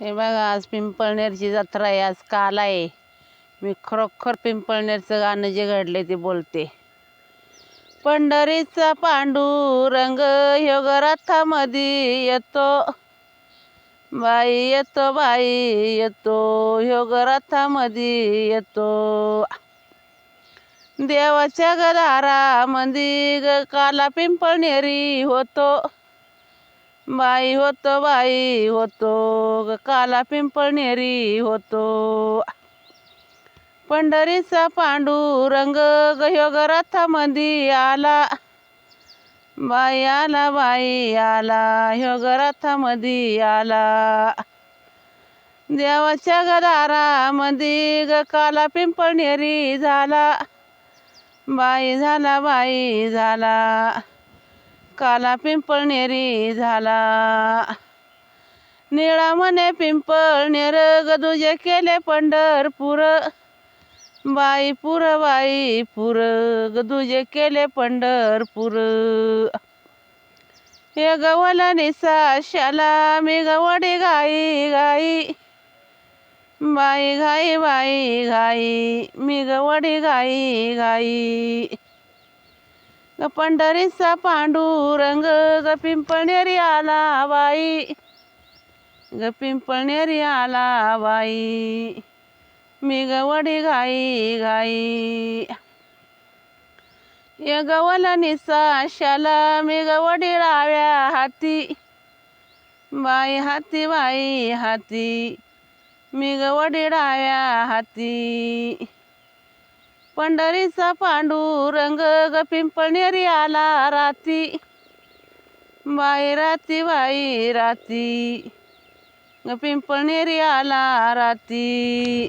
हे बघा आज पिंपळनेरची जत्रा आहे आज काल आहे. मी खरोखर पिंपळनेरचं गाणं जे घडले ते बोलते. पंढरीचा पांडुरंग योग रथामध्ये येतो. बाई येतो बाई येतो योग रथामध्ये येतो. देवाच्या गदारामध्ये ग काला पिंपळनेरी होतो. बाई होतो बाई होतो. ग काला पिंपळनेरी होतो. पंढरीचा पांडुरंग ग योग आला. बाई आला बाई आला योग आला. देवाच्या गदारामध्ये ग काला पिंपळनेरी झाला. बाई झाला बाई झाला. काला पिंपळनेरी झाला. निळा म्हणे पिंपळनेर गदुजे केले पंढरपूर. बाई पुर बाई पुर गदुजे केले पंढरपूर. हे गवला निसा शाला मी गवडी गाई गाई बाई घाई बाई घाई मी गवडी गाई गाई ग पंढरीचा पांडुरंग ग पिंपळनेरी आला बाई. ग पिंपळनेरी आला बाई. मी गवडी घाई घाई. ये गवला निसा शाला मी गवडी डाव्या हाती. बाई हाती बाई हाती. मी गवडी डाव्या हाती. पंढरीचा पांडुरंग ग पिंपळनेरी आला राती बाई राती बाई राती. ग पिंपळनेरी आला राती